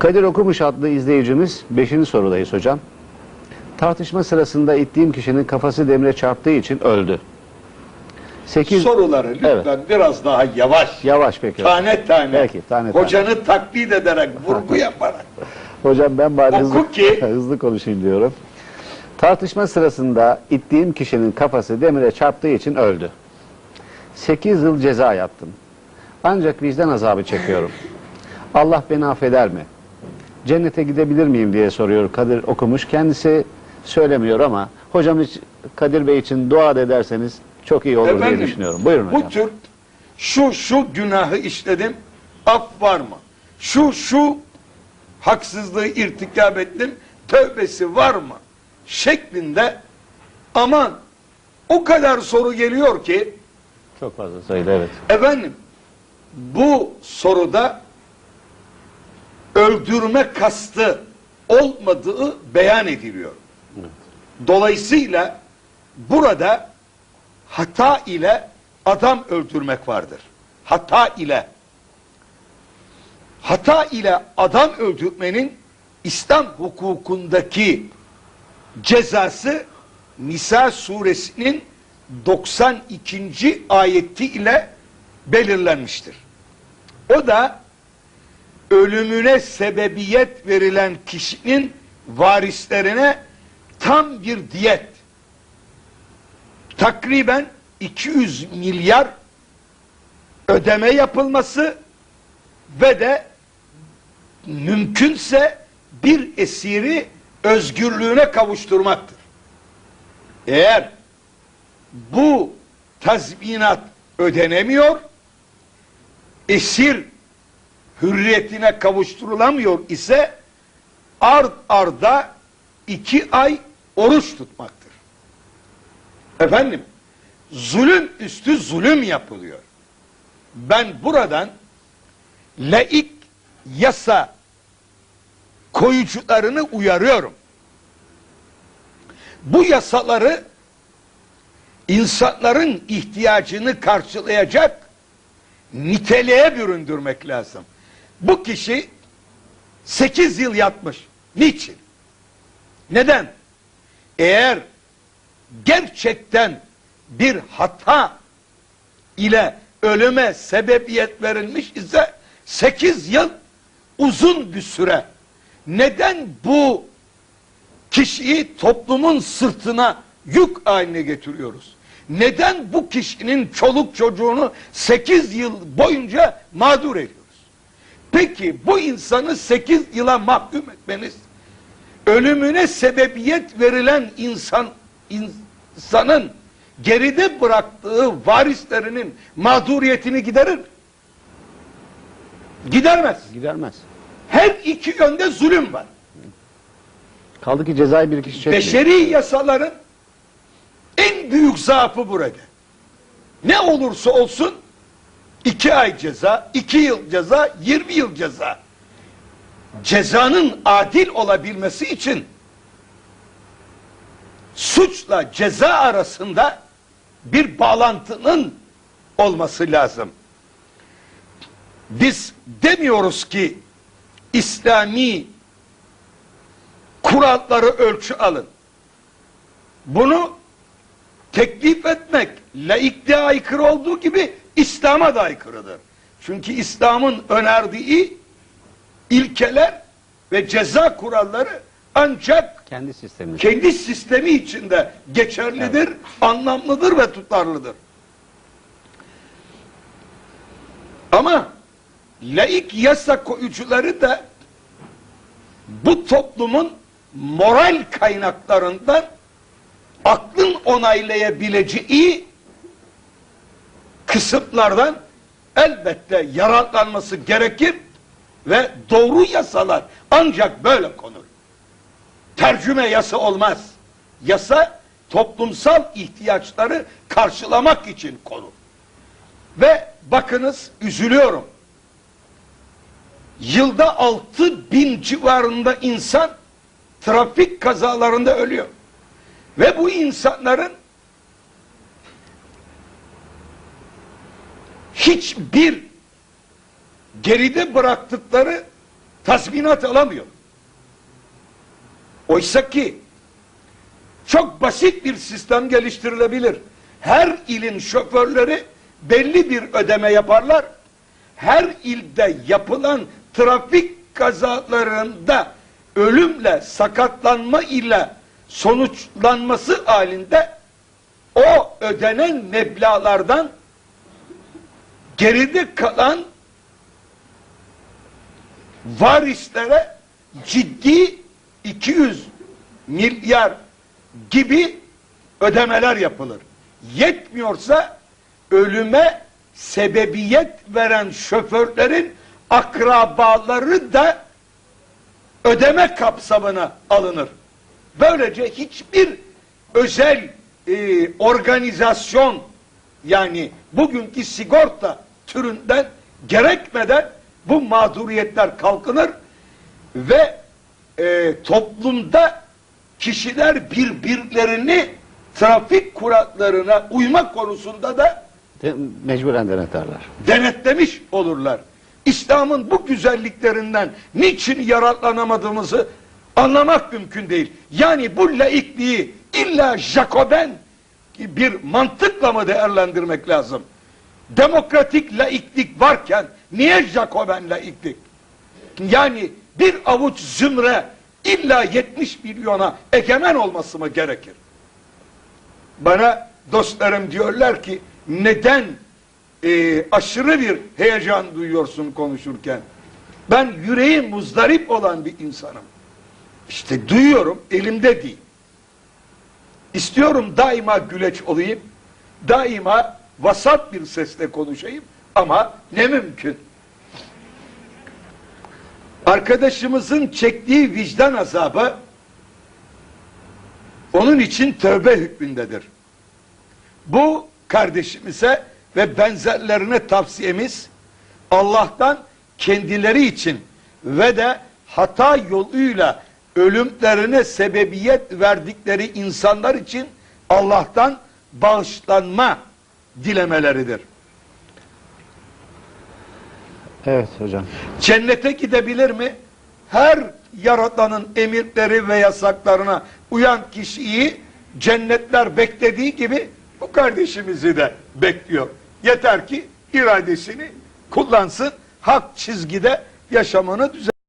Kadir Okumuş adlı izleyicimiz 5. sorudayız hocam. Tartışma sırasında ittiğim kişinin kafası demire çarptığı için öldü. 8 Soruları lütfen biraz daha yavaş. Yavaş peki. Tane tane. Peki, tane tane. Hocanı taklit ederek, vurgu yaparak. Hocam ben bari Oku hızlı, ki- hızlı konuşayım diyorum. Tartışma sırasında ittiğim kişinin kafası demire çarptığı için öldü. 8 yıl ceza yattım. Ancak vicdan azabı çekiyorum. Allah beni affeder mi? Cennete gidebilir miyim diye soruyor Kadir okumuş. Kendisi söylemiyor ama hocam hiç Kadir Bey için dua da ederseniz çok iyi olur diye Efendim, düşünüyorum. Buyurun hocam. Bu tür şu şu günahı işledim, af var mı? Şu şu haksızlığı irtikap ettim, tövbesi var mı? Şeklinde aman o kadar soru geliyor ki Çok fazla sayıda evet. efendim bu soruda öldürme kastı olmadığı beyan ediliyor. Dolayısıyla burada hata ile adam öldürmek vardır. Hata ile hata ile adam öldürmenin İslam hukukundaki cezası Nisa suresinin 92. ayeti ile belirlenmiştir. O da ölümüne sebebiyet verilen kişinin varislerine tam bir diyet takriben 200 milyar ödeme yapılması ve de mümkünse bir esiri özgürlüğüne kavuşturmaktır. Eğer bu tazminat ödenemiyor, esir hürriyetine kavuşturulamıyor ise ard arda iki ay oruç tutmaktır. Efendim, zulüm üstü zulüm yapılıyor. Ben buradan laik yasa koyucularını uyarıyorum. Bu yasaları insanların ihtiyacını karşılayacak niteliğe büründürmek lazım. Bu kişi 8 yıl yatmış. Niçin? Neden? Eğer gerçekten bir hata ile ölüme sebebiyet verilmiş ise 8 yıl uzun bir süre. Neden bu kişiyi toplumun sırtına yük haline getiriyoruz? Neden bu kişinin çoluk çocuğunu 8 yıl boyunca mağdur ediyoruz? Peki bu insanı 8 yıla mahkum etmeniz ölümüne sebebiyet verilen insan insanın geride bıraktığı varislerinin mağduriyetini giderir? Gidermez. Gidermez. Her iki yönde zulüm var. Kaldı ki cezayı bir kişi çekmiyor. Beşeri yasaların en büyük zaafı burada. Ne olursa olsun iki ay ceza, iki yıl ceza, yirmi yıl ceza. Cezanın adil olabilmesi için suçla ceza arasında bir bağlantının olması lazım. Biz demiyoruz ki İslami kuralları ölçü alın. Bunu teklif etmek laikliğe aykırı olduğu gibi İslam'a da aykırıdır. Çünkü İslam'ın önerdiği ilkeler ve ceza kuralları ancak Kendi sistemini. kendi sistemi içinde geçerlidir, anlamlıdır ve tutarlıdır. Ama laik yasa koyucuları da bu toplumun moral kaynaklarından aklın onaylayabileceği kısıtlardan elbette yararlanması gerekir ve doğru yasalar ancak böyle konur. Tercüme yasa olmaz. Yasa toplumsal ihtiyaçları karşılamak için konur. Ve bakınız üzülüyorum. Yılda 6 bin civarında insan trafik kazalarında ölüyor. Ve bu insanların hiçbir geride bıraktıkları tazminat alamıyor. Oysa ki çok basit bir sistem geliştirilebilir. Her ilin şoförleri belli bir ödeme yaparlar. Her ilde yapılan trafik kazalarında ölümle, sakatlanma ile sonuçlanması halinde o ödenen meblağlardan geride kalan varislere ciddi 200 milyar gibi ödemeler yapılır. Yetmiyorsa ölüme sebebiyet veren şoförlerin akrabaları da ödeme kapsamına alınır. Böylece hiçbir özel e, organizasyon yani bugünkü sigorta türünden gerekmeden bu mağduriyetler kalkınır ve e, toplumda kişiler birbirlerini trafik kurallarına uyma konusunda da De- mecburen denetlerler. denetlemiş olurlar. İslam'ın bu güzelliklerinden niçin yararlanamadığımızı anlamak mümkün değil. Yani bu laikliği illa Jacoben bir mantıkla mı değerlendirmek lazım? Demokratik laiklik varken niye Jacoben laiklik? Yani bir avuç zümre illa 70 milyona egemen olması mı gerekir? Bana dostlarım diyorlar ki neden e, aşırı bir heyecan duyuyorsun konuşurken? Ben yüreği muzdarip olan bir insanım. İşte duyuyorum elimde değil. İstiyorum daima güleç olayım. Daima vasat bir sesle konuşayım ama ne mümkün. Arkadaşımızın çektiği vicdan azabı onun için tövbe hükmündedir. Bu kardeşimize ve benzerlerine tavsiyemiz Allah'tan kendileri için ve de hata yoluyla ölümlerine sebebiyet verdikleri insanlar için Allah'tan bağışlanma dilemeleridir. Evet hocam. Cennete gidebilir mi? Her yaratanın emirleri ve yasaklarına uyan kişiyi cennetler beklediği gibi bu kardeşimizi de bekliyor. Yeter ki iradesini kullansın, hak çizgide yaşamını düzen